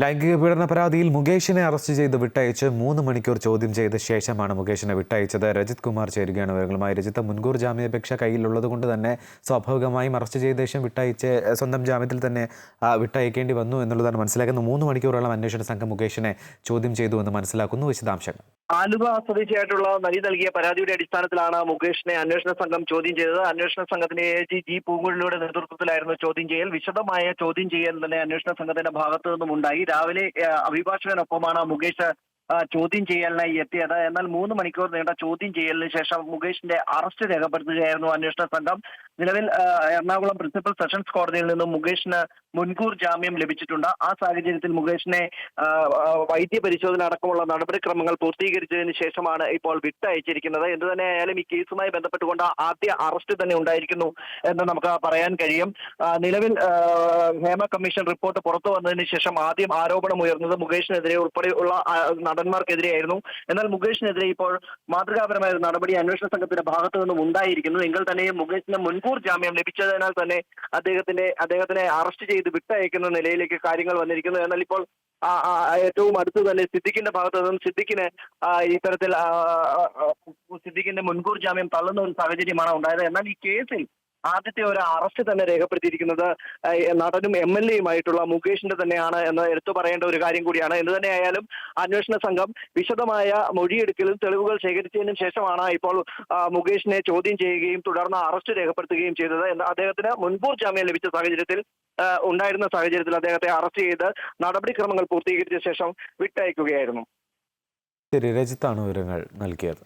ലൈംഗിക പീഡന പരാതിയിൽ മുകേഷിനെ അറസ്റ്റ് ചെയ്ത് വിട്ടയച്ച് മൂന്ന് മണിക്കൂർ ചോദ്യം ചെയ്ത ശേഷമാണ് മുകേഷിനെ വിട്ടയച്ചത്. രജിത് കുമാർ ചേരുകയാണ് വിവരങ്ങളുമായി. രജിത്ത് മുൻകൂർ ജാമ്യാപേക്ഷ കയ്യിലുള്ളത് കൊണ്ട് തന്നെ സ്വാഭാവികമായും അറസ്റ്റ് ചെയ്ത ശേഷം വിട്ടയച്ച് സ്വന്തം ജാമ്യത്തിൽ തന്നെ വിട്ടയക്കേണ്ടി വന്നു എന്നുള്ളതാണ് മനസ്സിലാക്കുന്നത്. മൂന്ന് മണിക്കൂറോളം അന്വേഷണ സംഘം മുകേഷിനെ ചോദ്യം ചെയ്തു എന്ന് മനസ്സിലാക്കുന്നു. വിശദാംശങ്ങൾ. ആലുവ സ്വദേശിയായിട്ടുള്ള നരി നൽകിയ പരാതിയുടെ അടിസ്ഥാനത്തിലാണ് മുകേഷിനെ അന്വേഷണ സംഘം ചോദ്യം ചെയ്തത്. അന്വേഷണ സംഘത്തിന്റെ എ ജി ജി പൂങ്കുഴലിയുടെ നേതൃത്വത്തിലായിരുന്നു ചോദ്യം ചെയ്യൽ. വിശദമായ ചോദ്യം ചെയ്യൽ തന്നെ അന്വേഷണ സംഘത്തിന്റെ ഭാഗത്തു നിന്നും ഉണ്ടായി രാവിലെ അഭിഭാഷകനൊപ്പമാണ് മുകേഷ് ചോദ്യം ചെയ്യലിനായി എത്തിയത്. എന്നാൽ മൂന്ന് മണിക്കൂർ നീണ്ട ചോദ്യം ചെയ്യലിന് ശേഷം മുകേഷിന്റെ അറസ്റ്റ് രേഖപ്പെടുത്തുകയായിരുന്നു അന്വേഷണ സംഘം. നിലവിൽ എറണാകുളം പ്രിൻസിപ്പൽ സെഷൻസ് കോടതിയിൽ നിന്നും മുകേഷിന് മുൻകൂർ ജാമ്യം ലഭിച്ചിട്ടുണ്ട്. ആ സാഹചര്യത്തിൽ മുകേഷിനെ വൈദ്യ പരിശോധന അടക്കമുള്ള നടപടിക്രമങ്ങൾ പൂർത്തീകരിച്ചതിന് ശേഷമാണ് ഇപ്പോൾ വിട്ടയച്ചിരിക്കുന്നത്. എന്ത് തന്നെ ആയാലും ഈ കേസുമായി ബന്ധപ്പെട്ടുകൊണ്ട് ആദ്യ അറസ്റ്റ് തന്നെ ഉണ്ടായിരിക്കുന്നു എന്ന് നമുക്ക് പറയാൻ കഴിയും. നിലവിൽ ഹേമ കമ്മീഷൻ റിപ്പോർട്ട് പുറത്തു വന്നതിന് ശേഷം ആദ്യം ആരോപണം ഉയർന്നത് മുകേഷിനെതിരെ ഉൾപ്പെടെയുള്ള നടന്മാർക്കെതിരെയായിരുന്നു. എന്നാൽ മുകേഷിനെതിരെ ഇപ്പോൾ മാതൃകാപരമായ ഒരു നടപടി അന്വേഷണ സംഘത്തിന്റെ ഭാഗത്തു നിന്നും ഉണ്ടായിരിക്കുന്നു. എങ്കിൽ തന്നെയും മുകേഷിന് മുൻകൂർ ജാമ്യം ലഭിച്ചതിനാൽ തന്നെ അദ്ദേഹത്തിന്റെ അദ്ദേഹത്തിനെ അറസ്റ്റ് ചെയ്ത് വിട്ടയക്കുന്ന നിലയിലേക്ക് കാര്യങ്ങൾ വന്നിരിക്കുന്നു. എന്നാൽ ഇപ്പോൾ ഏറ്റവും അടുത്ത് തന്നെ സിദ്ദിഖിന്റെ ഭാഗത്ത് നിന്നും സിദ്ദിഖിന് ഇത്തരത്തിൽ സിദ്ദിഖിന്റെ മുൻകൂർ ജാമ്യം തള്ളുന്ന ഒരു സാഹചര്യമാണ് ഉണ്ടായത്. എന്നാൽ ഈ കേസിൽ ആദ്യത്തെ ഒരു അറസ്റ്റ് തന്നെ രേഖപ്പെടുത്തിയിരിക്കുന്നത് നടനും എം എൽ എയുമായിട്ടുള്ള മുകേഷിന്റെ തന്നെയാണ് എന്ന് എടുത്തു പറയേണ്ട ഒരു കാര്യം കൂടിയാണ്. എന്ത് തന്നെയായാലും അന്വേഷണ സംഘം വിശദമായ മൊഴിയെടുക്കലും തെളിവുകൾ ശേഖരിച്ചതിനും ശേഷമാണ് ഇപ്പോൾ മുകേഷിനെ ചോദ്യം ചെയ്യുകയും തുടർന്ന് അറസ്റ്റ് രേഖപ്പെടുത്തുകയും ചെയ്തത്. അദ്ദേഹത്തിന് മുൻകൂർ ജാമ്യം ലഭിച്ച സാഹചര്യത്തിൽ ഉണ്ടായിരുന്ന സാഹചര്യത്തിൽ അദ്ദേഹത്തെ അറസ്റ്റ് ചെയ്ത് നടപടിക്രമങ്ങൾ പൂർത്തീകരിച്ച ശേഷം വിട്ടയക്കുകയായിരുന്നു. ശരി രജിത്താണ് വിവരങ്ങൾ നൽകിയത്.